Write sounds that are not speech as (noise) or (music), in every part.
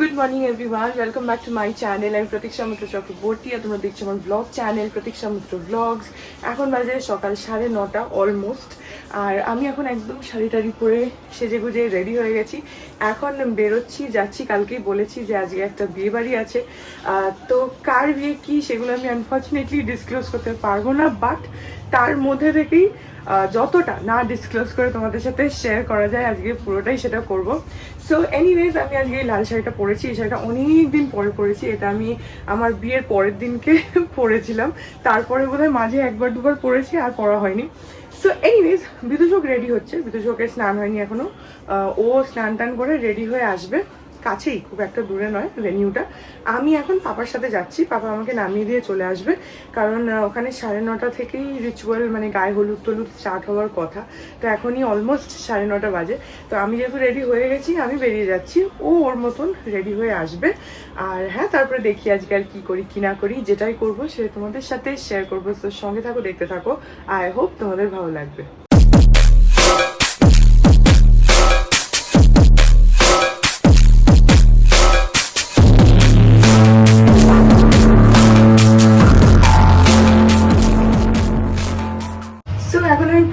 Good morning everyone welcome back to my channel আমি প্রতীক্ষা মিত্র চক্রবর্তী আর তোমরা দেখছ আমার ব্লগ চ্যানেল প্রতীক্ষা মিত্র ব্লগস এখন বাজে সকাল সাড়ে নটা অলমোস্ট আর আমি এখন একদম শাড়ি টাড়ি পরে সেজে গুজে রেডি হয়ে গেছি। এখন বেরোচ্ছি, যাচ্ছি, কালকেই বলেছি যে আজকে একটা বিয়ে বাড়ি আছে তো কার বিয়ে, কি, সেগুলো আমি আনফর্চুনেটলি ডিসক্লোজ করতে পারব না বাট তার মধ্যে থেকেই যতটা না ডিসক্লোজ করে তোমাদের সাথে শেয়ার করা যায়, আজকে পুরোটাই সেটা করব। সো এনিওয়েজ আমি আজকে লাল শাড়িটা পরেছি। এই শাড়িটা অনেক দিন পরে পরেছি। এটা আমি আমার বিয়ের পরের দিনকে (laughs) পরেছিলাম। তারপরে বোধহয় মাঝে একবার, দুবার পরেছি, আর পরা হয়নি। সো এনিওয়েজ বিদুষক রেডি হচ্ছে। বিদুষকের স্নান হয়নি এখনও। ও স্নান টান করে রেডি হয়ে আসবে। কাছেই, খুব একটা দূরে নয় ভেনিউটা আমি এখন পাপার সাথে যাচ্ছি, পাপা আমাকে নামিয়ে দিয়ে চলে আসবে। কারণ ওখানে সাড়ে নটা থেকেই রিচুয়াল মানে গায়ে হলুদ টলুদ স্টার্ট হওয়ার কথা। তো এখনই অলমোস্ট সাড়ে নটা বাজে। তো আমি যেহেতু রেডি হয়ে গেছি, আমি বেরিয়ে যাচ্ছি। ও ওর মতন রেডি হয়ে আসবে। আর হ্যাঁ তারপরে দেখি আজকে আর কি করি, কি না করি, যেটাই করব সেটা তোমাদের সাথে শেয়ার করব। তো সঙ্গে থাকো, দেখতে থাকো। আই হোপ তোমাদের ভালো লাগবে।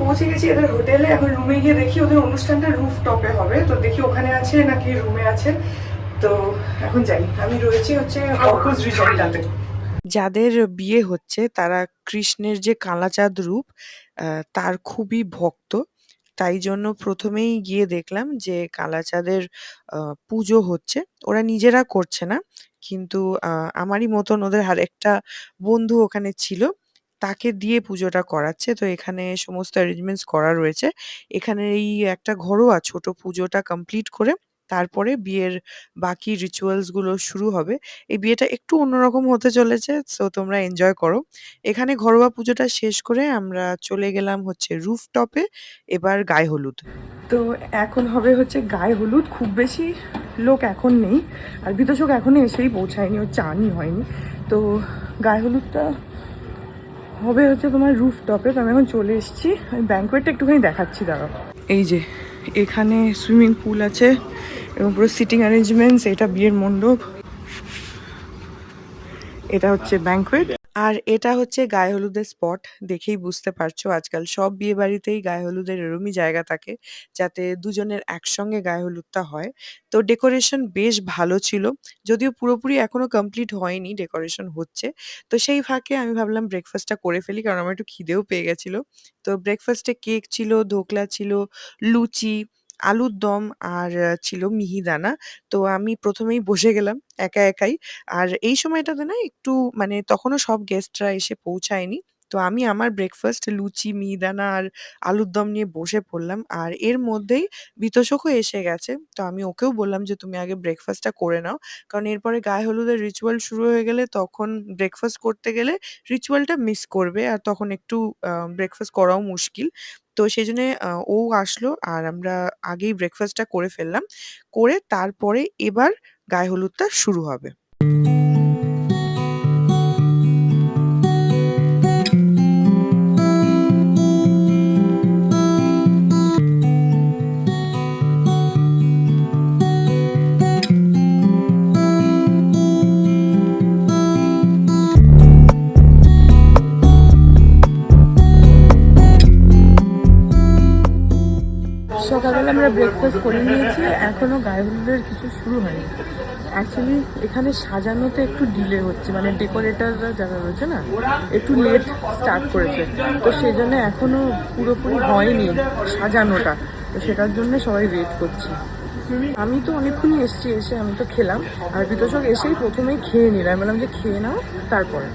পৌঁছে গেছি এদের হোটেলে। এখন রুমে গিয়ে দেখি ওদের অনুষ্ঠানটা রুফ টপে হবে। তো দেখি ওখানে আছে নাকি রুমে আছে। তো এখন যাই। আমি রয়েছি হচ্ছে অর্কুস রিসর্টটাতে। যাদের বিয়ে হচ্ছে, তারা কৃষ্ণের যে কালাচাঁদ রূপ তার খুবই ভক্ত। তাই জন্য প্রথমেই গিয়ে দেখলাম যে কালাচাঁদের পুজো হচ্ছে। ওরা নিজেরা করছে না। কিন্তু আমারই মতন ওদের আরেকটা বন্ধু ওখানে ছিল। তাকে দিয়ে পুজোটা করাচ্ছে। তো এখানে সমস্ত অ্যারেঞ্জমেন্টস করা রয়েছে। এখানে এই একটা ঘরোয়া ছোট পুজোটা কমপ্লিট করে তারপরে বিয়ের বাকি রিচুয়ালসগুলো শুরু হবে। এই বিয়েটা একটু অন্যরকম হতে চলেছে সো তোমরা এনজয় করো। এখানে ঘরোয়া পুজোটা শেষ করে আমরা চলে গেলাম হচ্ছে রুফটপে এবার গায়ে হলুদ। তো এখন হবে হচ্ছে গায়ে হলুদ, খুব বেশি লোক এখন নেই। আর বিতোষক এখনও এসেই পৌঁছায়নি, ও চানই হয়নি। তো গায়ে হলুদটা হবে হচ্ছে তোমার রুফ টপে তো আমি এখন চলে এসেছি। আমি ব্যাঙ্কোয়েটটা একটুখানি দেখাচ্ছি দাঁড়ো এই যে, এখানে সুইমিং পুল আছে এবং পুরো সিটিং অ্যারেঞ্জমেন্টস এটা বিয়ের মণ্ডপ। এটা হচ্ছে ব্যাঙ্কোয়েট আর এটা হচ্ছে গায়ে হলুদের স্পট দেখেই বুঝতে পারছ আজকাল সব বিয়ে বাড়িতেই গায়ে হলুদের এরমই জায়গা থাকে, যাতে দুজনের একসঙ্গে গায়ে হলুদটা হয়। তো ডেকোরেশন বেশ ভালো ছিল, যদিও পুরোপুরি এখনও কমপ্লিট হয়নি ডেকোরেশন হচ্ছে। তো সেই ফাঁকে আমি ভাবলাম ব্রেকফাস্টটা করে ফেলি, কারণ আমার একটু খিদেও পেয়ে গেছিল। তো ব্রেকফাস্টে কেক ছিল, ধোকলা ছিল, লুচি আলুর দম আর ছিল মিহিদানা তো আমি প্রথমেই বসে গেলাম একা একাই আর এই সময়টাতে না একটু মানে তখনও সব গেস্টরা এসে পৌঁছায়নি। তো আমি আমার ব্রেকফাস্ট লুচি, মিহিদানা আর আলুর দম নিয়ে বসে পড়লাম। আর এর মধ্যেই বিতোষকও এসে গেছে। তো আমি ওকেও বললাম যে, "তুমি আগে ব্রেকফাস্টটা করে নাও।" কারণ এরপরে গায়ে হলুদের রিচুয়াল শুরু হয়ে গেলে তখন ব্রেকফাস্ট করতে গেলে রিচুয়ালটা মিস করবে। আর তখন একটু ব্রেকফাস্ট করাও মুশকিল। তো সেজন্যে, আ, ও আসলো আর আমরা আগেই ব্রেকফাস্টটা করে ফেললাম। করে তারপরে এবার গায়ে হলুদটা শুরু হবে। আমরা করে নিয়েছি, এখনও গায়ে হলুদের কিছু শুরু হয়নি। অ্যাকচুয়ালি এখানে সাজানোতে একটু ডিলে হচ্ছে মানে ডেকোরেটররা যারা রয়েছে না, একটু লেট স্টার্ট করেছে। তো সেই জন্য এখনও পুরোপুরি হয়নি সাজানোটা। তো সেটার জন্য সবাই ওয়েট করছে। আমি তো অনেকক্ষণই এসেছি, এসে আমি তো খেলাম। আর বিতোষক এসেই প্রথমেই খেয়ে নিলাম বললাম যে খেয়ে নাও, তারপরে।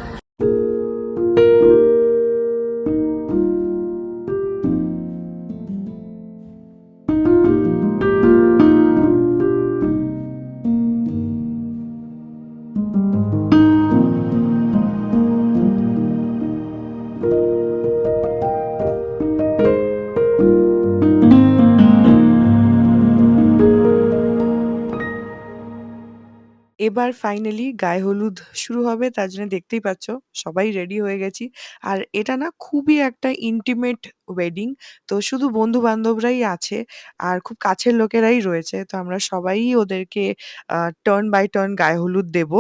এবার ফাইনালি গায়ে হলুদ শুরু হবে, তার জন্য দেখতেই পাচ্ছ সবাই রেডি হয়ে গেছি। আর এটা না খুবই একটা ইন্টিমেট ওয়েডিং। তো শুধু বন্ধু-বান্ধবরাই আছে আর খুব কাছের লোকেরাই রয়েছে। তো আমরা সবাই ওদেরকে টার্ন বাই টার্ন গায়ে হলুদ দেব।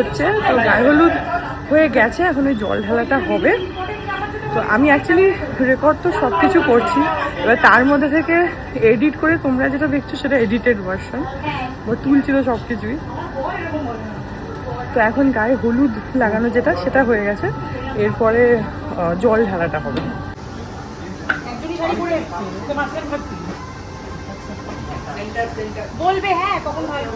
হচ্ছে, তো গায়ে হলুদ হয়ে গেছে, এখন ওই জল ঢালাটা হবে। তো আমি অ্যাকচুয়ালি রেকর্ড তো সব কিছু করছি। এবার তার মধ্যে থেকে এডিট করে তোমরা যেটা দেখছ সেটা এডিটেড ভার্সন ও তুলছিল সব কিছুই তো এখন গায়ে হলুদ লাগানো যেটা, সেটা হয়ে গেছে। এরপরে জল ঢালাটা হবে। বলবে হ্যাঁ তখন ভালো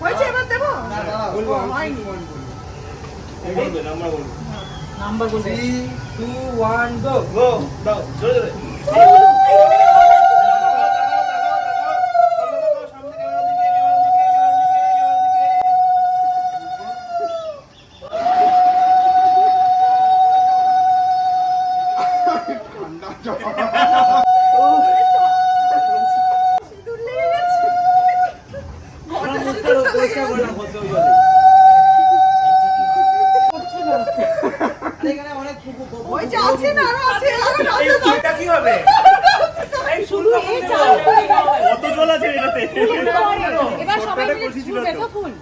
হয়েছে এবার দেবো? হয়েছে আছে না আরও আছে শুধু এই চাল কত জল আছে এটাতে এবার সবাই মিলে ছুড়বে তো ফুল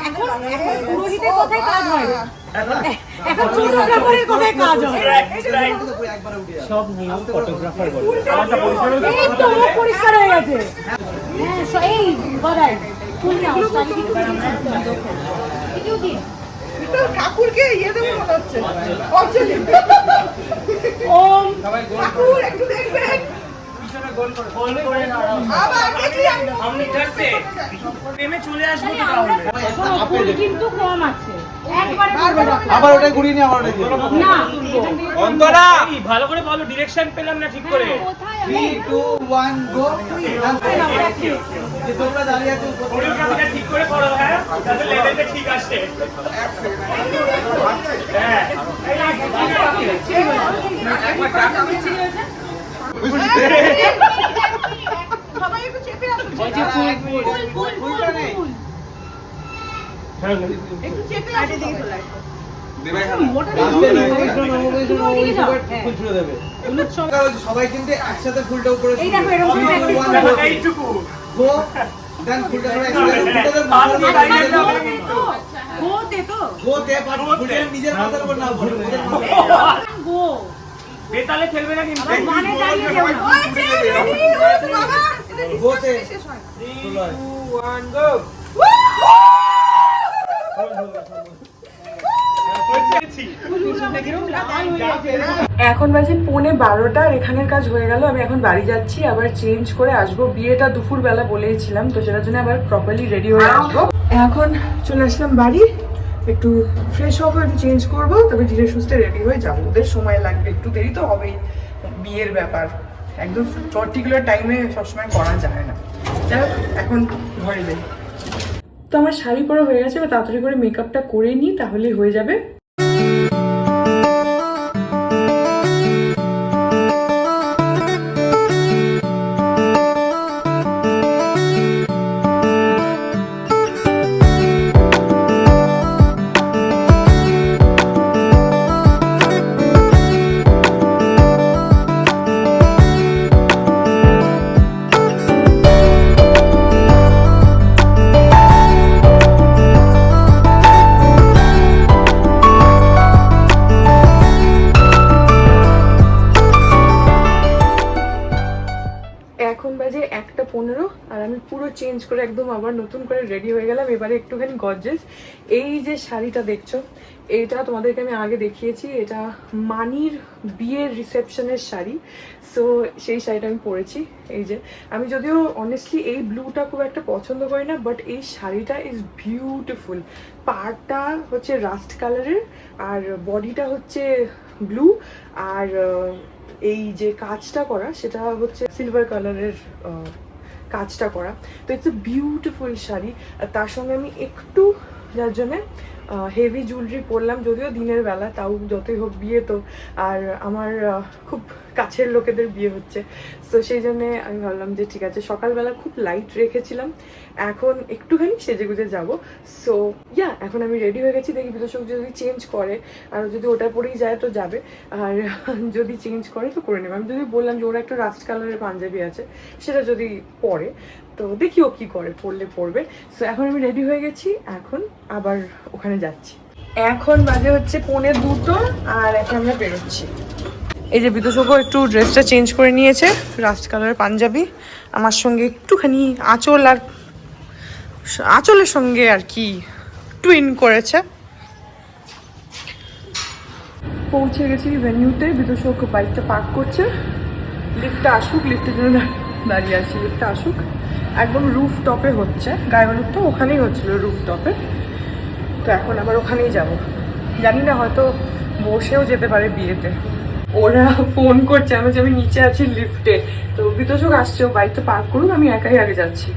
এখন এখন পুরোহিতের কথাই কাজ হয় না। এখন ফটোগ্রাফারের কথাই কাজ হয় সব নিয়ম ফটোগ্রাফার বলে এই তো মুখ পরিষ্কার হয়ে গেছে হ্যাঁ স- এই গদাই ফুল নাও তাহলে কি করে আমরা এটাও দিন ঠাকুরকে ইয়ে দেবো মনে হচ্ছে অঞ্জলি ওম। ঠাকুর একটু দেখবেন। আবার দেখি নেমে চলে আসব তাহলে। আমরা শোনো, ফুল কিন্তু কম আছে। একবারে করবে না। আবার ওটা ঘুরিয়ে নিয়ে আবার অন্তরা! ভালো করে বলো ডিরেকশন পেলাম না ঠিক করে? থ্রি টু ওয়ান গো তোমরা দাঁড়িয়ে আছো কোরিওগ্রাফিটা ঠিক করে করো হ্যাঁ? যাতে লেভেলটা ঠিক আসে হ্যাঁ। সবাই একটু চেপে আসুন ফুল ফুল ফুল ফুল একটু চেপে আসুন সবাই। ওইদিকে যাও, হ্যাঁ। ছুড়ে দেবে সবাই কিন্তু একসাথে ফুলটা উপরে এইটুকু। গো দেন ফুলটা যাবে গোতে তো, গোতে তো। গো দে পাট ফুলটা নিজের মাথার উপর না পড়ে ওদের গো। বেতালে খেলবে না কিন্তু মানে দাঁড়িয়ে যেও না। হয়েছে, ready, হয়েছে বাবা। এটা গোতে শেষ হয়। এখন বাজে পৌনে বারোটা এখানের কাজ হয়ে গেল, আমি এখন বাড়ি যাচ্ছি, আবার চেঞ্জ করে আসব। বিয়েটা দুপুর বেলা বলেইছিলাম তো সেটার জন্য আবার প্রপারলি রেডি হয়ে আসব। এখন চলে আসলাম বাড়ি, একটু ফ্রেশ হব, একটু চেঞ্জ করব, তবে ধীরে সুস্থে রেডি হয়ে যাব। ওদের সময় লাগবে, একটু দেরি তো হবেই, বিয়ের ব্যাপার। একদম পার্টিকুলার টাইমে সবসময় করা যায় না। যাই এখন ঘরে যাই। তো আমার শাড়ি পরা হয়ে গেছে বা তাড়াতাড়ি করে মেকআপটা করে নিই, তাহলেই হয়ে যাবে। একদম আবার নতুন করে রেডি হয়ে গেলাম। এবারে একটুখানি গর্জেস এই যে শাড়িটা দেখছ, এটা তোমাদেরকে আমি আগে দেখিয়েছি। এটা মানির বিয়ের রিসেপশনের শাড়ি। সো সেই শাড়িটা আমি পরেছি। এই যে, আমি যদিও অনেস্টলি এই ব্লুটা খুব একটা পছন্দ করি না বাট এই শাড়িটা ইজ বিউটিফুল পাড়টা হচ্ছে রাস্ট কালারের আর বডিটা হচ্ছে ব্লু আর এই যে কাজটা করা, সেটা হচ্ছে সিলভার কালারের কাজটা করা। তো ইটস এ বিউটিফুল শাড়ি। আর তার সঙ্গে আমি একটু যার জন্যে হেভি জুয়েলারি পরলাম, যদিও দিনের বেলা, তাও যতই হোক বিয়ে তো। আর আমার খুব কাছের লোকেদের বিয়ে হচ্ছে। তো সেই জন্যে আমি ভাবলাম যে ঠিক আছে, সকালবেলা খুব লাইট রেখেছিলাম। এখন একটুখানি সেজে গুজে যাব। সো ইয়া এখন আমি রেডি হয়ে গেছি। দেখি বিদর্শক যদি চেঞ্জ করে, আর যদি ওটা পরেই যায় তো যাবে। আর (laughs) যদি চেঞ্জ করে তো করে নেবে। আমি যদি বললাম যে ওরা একটা রাস্ট কালারের পাঞ্জাবি আছে, সেটা যদি পরে, তো দেখি ও কি করে পড়লে পরবে। সো এখন আমি রেডি হয়ে গেছি। এখন আবার ওখানে যাচ্ছি। এখন বাজে হচ্ছে পৌনে দুটো আর এখন আমরা বেরোচ্ছি। এই যে বিদুষকও একটু ড্রেসটা চেঞ্জ করে নিয়েছে রাস্ট কালারের পাঞ্জাবি। আমার সঙ্গে একটুখানি আঁচল আর আঁচলের সঙ্গে আর কি টুইন করেছে। পৌঁছে গেছি ভেনিউতে বিদুষক বাইকটা পার্ক করছে। লিফটটা আসুক লিফটের জন্য দাঁড়িয়ে আছি। লিফটটা আসুক। একদম রুফ টপে হচ্ছে। গায়ে হলুদ তো ওখানেই হচ্ছিল রুফ টপে তো এখন আবার ওখানেই যাব। জানি না, হয়তো বসেও যেতে পারে বিয়েতে। ওরা ফোন করছে, আমি যে আমি নিচে আছি লিফটে। তো বিতোষক আসছে, ও তো পার্ক করুন, আমি একাই আগে যাচ্ছি।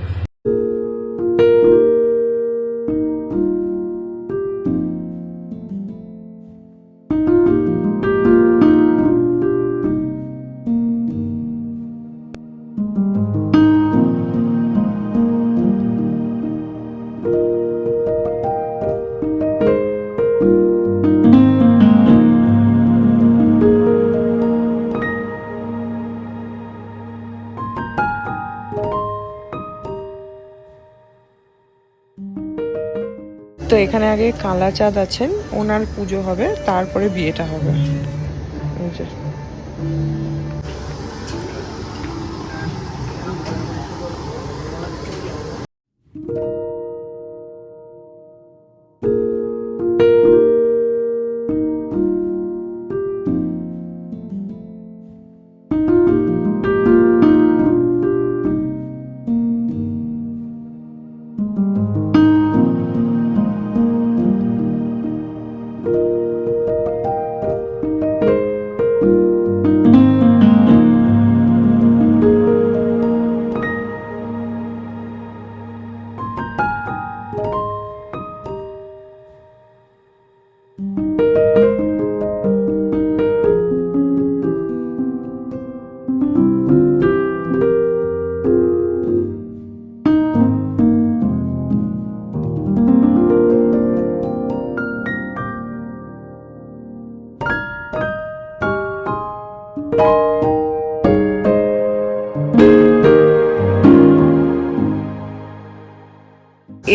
এখানে আগে কালাচাঁদ আছেন ওনার পুজো হবে তারপরে বিয়েটা হবে।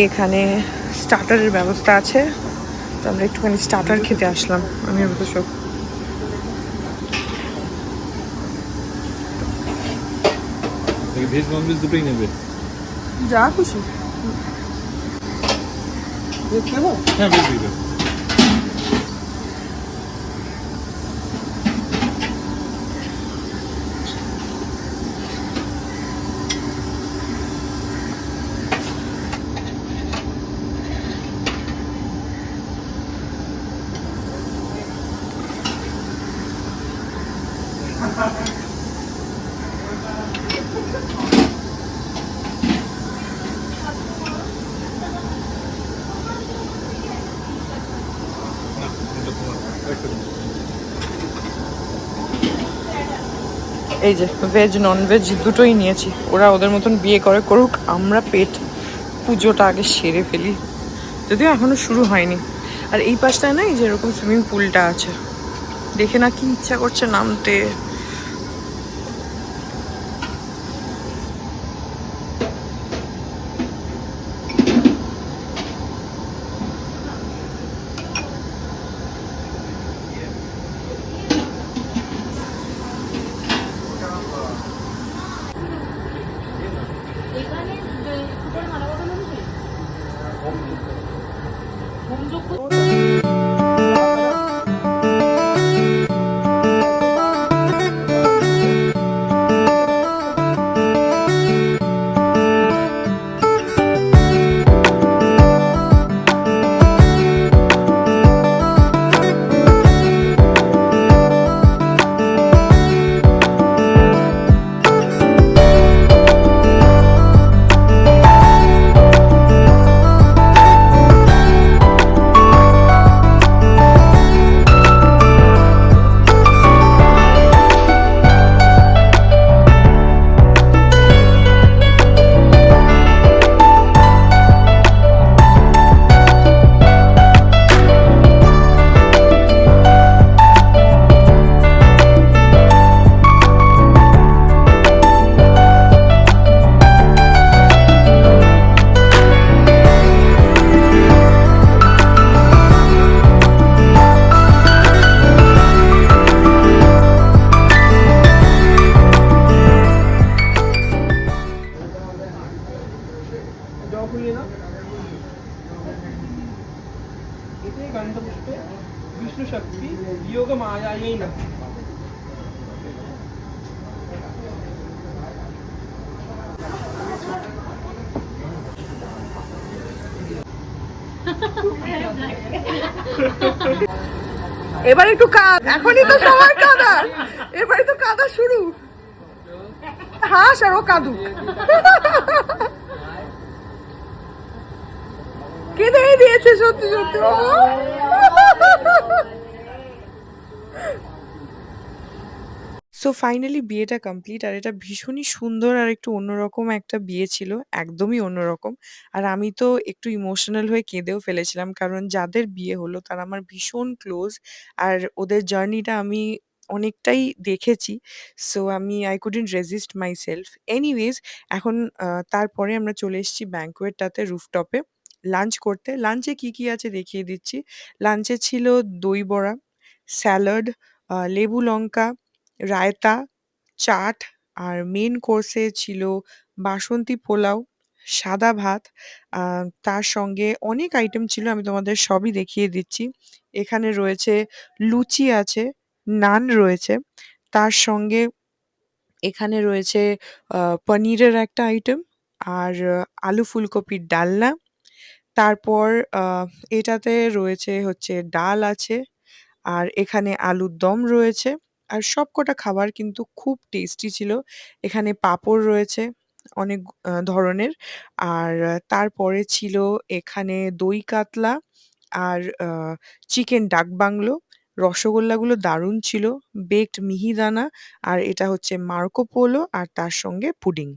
এখানে স্টার্টারের ব্যবস্থা আছে। তো আমরা একটুখানি স্টার্টার খেতে আসলাম আমি অবশ্য সব। ভেজ দুটোই নেবে? যা খুশি। হ্যাঁ ভেজ এই যে ভেজ নন ভেজ দুটোই নিয়েছি। ওরা ওদের মতন বিয়ে করে করুক, আমরা পেট পুজোটা আগে সেরে ফেলি। যদিও এখনও শুরু হয়নি। আর এই পাশটায় না, এই যে এরকম সুইমিং পুলটা আছে। দেখে না কি ইচ্ছা করছে নামতে। 먹고. শক্তি বিয়োগ এবার একটু কাঁদ। এখনই তো সময় কাঁদার এবারে তো কাঁদা শুরু। হাস আর ও কাঁদুক। কেঁদেই দিয়েছে সত্যি সত্যি। সো ফাইনালি বিয়েটা কমপ্লিট আর এটা ভীষণই সুন্দর আর একটু অন্যরকম একটা বিয়ে ছিল, একদমই অন্যরকম। আর আমি তো একটু ইমোশনাল হয়ে কেঁদেও ফেলেছিলাম, কারণ যাদের বিয়ে হলো তারা আমার ভীষণ ক্লোজ আর ওদের জার্নিটা আমি অনেকটাই দেখেছি। সো আমি I couldn't resist myself anyways এখন তারপরে আমরা চলে এসেছি ব্যাঙ্কোয়েটটাতে রুফটপে লাঞ্চ করতে লাঞ্চে কি কি আছে দেখিয়ে দিচ্ছি লাঞ্চে ছিল দই বড়া স্যালাড লেবু লঙ্কা রায়তা, চাট আর মেইন কোর্সে ছিল বাসন্তী পোলাও, সাদা ভাত, তার সঙ্গে অনেক আইটেম ছিল আমি তোমাদের সবই দেখিয়ে দিচ্ছি। এখানে রয়েছে লুচি আছে, নান রয়েছে, তার সঙ্গে এখানে রয়েছে পনিরের একটা আইটেম আর আলু ফুলকপির ডালনা। তারপর এটাতে রয়েছে হচ্ছে ডাল আছে। আর এখানে আলুর দম রয়েছে। আর সবকটা খাবার কিন্তু খুব টেস্টি ছিল। এখানে পাঁপড় রয়েছে অনেক ধরনের। আর তারপরে ছিল এখানে দই কাতলা, আর চিকেন ডাক বাংলো। রসগোল্লাগুলো দারুণ ছিল। বেকড মিহিদানা, আর এটা হচ্ছে মার্কো পোলো, আর তার সঙ্গে পুডিং।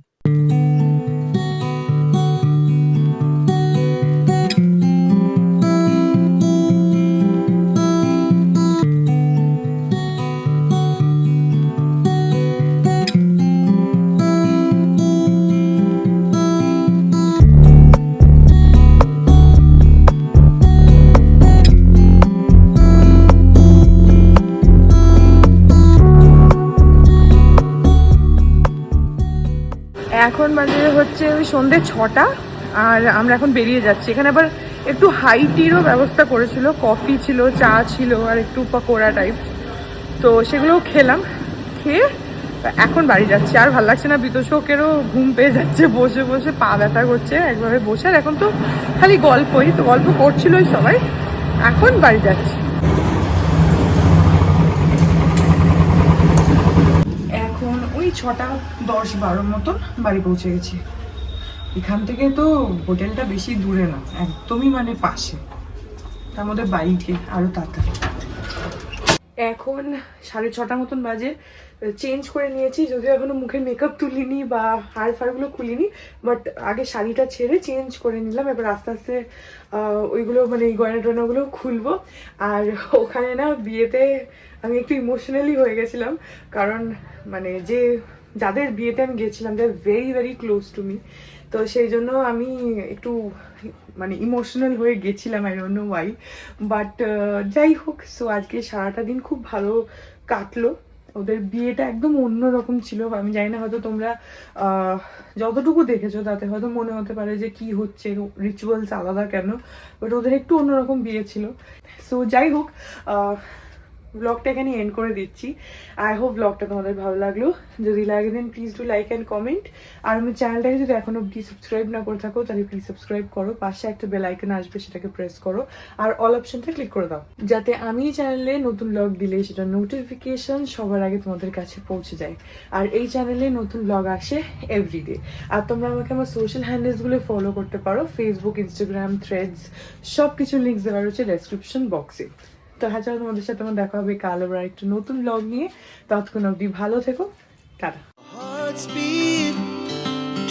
হচ্ছে ওই সন্ধ্যে ছটা, আর আমরা এখন বেরিয়ে যাচ্ছি। এখানে আবার একটু হাই টিরও ব্যবস্থা করেছিল কফি ছিল, চা ছিল, আর একটু পকোড়া টাইপ তো সেগুলোও খেলাম, খেয়ে এখন বাড়ি যাচ্ছি। আর ভালো লাগছে না বিতোষকেরও ঘুম পেয়ে যাচ্ছে, বসে বসে পা ব্যথা করছে একভাবে বসে। আর এখন তো খালি গল্পই, তো গল্প করছিলই সবাই। এখন বাড়ি যাচ্ছি। এখন ওই ছটা দশ বারো মতন বাড়ি পৌঁছে গেছি। এখান থেকে তো হোটেলটা বেশি দূরে না, একদমই মানে পাশে। তার মধ্যে বাইকে আরও তাড়াতাড়ি। এখন সাড়ে ছটা মতন বাজে চেঞ্জ করে নিয়েছি, যদিও এখনও মুখে মেকআপ তুলিনি বা হাড় ফাড়গুলো খুলিনি বাট আগে শাড়িটা ছেড়ে চেঞ্জ করে নিলাম, এবার আস্তে আস্তে ওইগুলো মানে গয়না টয়নাগুলো খুলবো। আর ওখানে না বিয়েতে আমি একটু ইমোশনালি হয়ে গেছিলাম, কারণ মানে যে যাদের বিয়েতে আমি গেছিলাম they very very close to me তো সেই জন্য আমি একটু মানে ইমোশনাল হয়ে গেছিলাম I don't know why but যাই হোক সো আজকে সারাটা দিন খুব ভালো কাটলো। ওদের বিয়েটা একদম অন্যরকম ছিল। আমি জানি না হয়তো তোমরা যতটুকু দেখেছ, তাতে হয়তো মনে হতে পারে যে কি হচ্ছে রিচুয়ালস আলাদা কেন? বাট ওদের একটু অন্যরকম বিয়ে ছিল। সো যাই হোক ব্লগটা এখানে এন্ড করে দিচ্ছি। আই হোপ ব্লগটা তোমাদের ভালো লাগল। যদি লাগে then please do like and comment আর আমার চ্যানেলটাকে যদি এখনও অব্দি সাবস্ক্রাইব না করে থাকো, তাহলে প্লিজ সাবস্ক্রাইব করো। পাশে একটা বেল আইকন আসবে, সেটাকে প্রেস করো। আর অল অপশনটা ক্লিক করে দাও। যাতে আমি চ্যানেলে নতুন ব্লগ দিলে সেটা নোটিফিকেশন সবার আগে তোমাদের কাছে পৌঁছে যায়। আর এই চ্যানেলে নতুন ব্লগ আসে এভরিডে আর তোমরা আমাকে আমার সোশ্যাল হ্যান্ডেলসগুলো ফলো করতে পারো। ফেসবুক ইনস্টাগ্রাম থ্রেডস সব কিছু লিঙ্কস দেওয়া রয়েছে ডেসক্রিপশন বক্সে তো হাজার তোমাদের সাথে আমার দেখা হবে কাল আবার একটা নতুন ব্লগ নিয়ে ততক্ষণ অবধি ভালো থেকো tata Hearts beat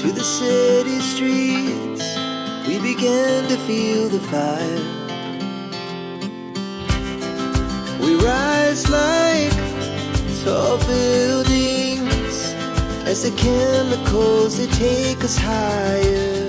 to the city streets. We began to feel the fire. We rise like tall buildings as the chemicals they take us higher.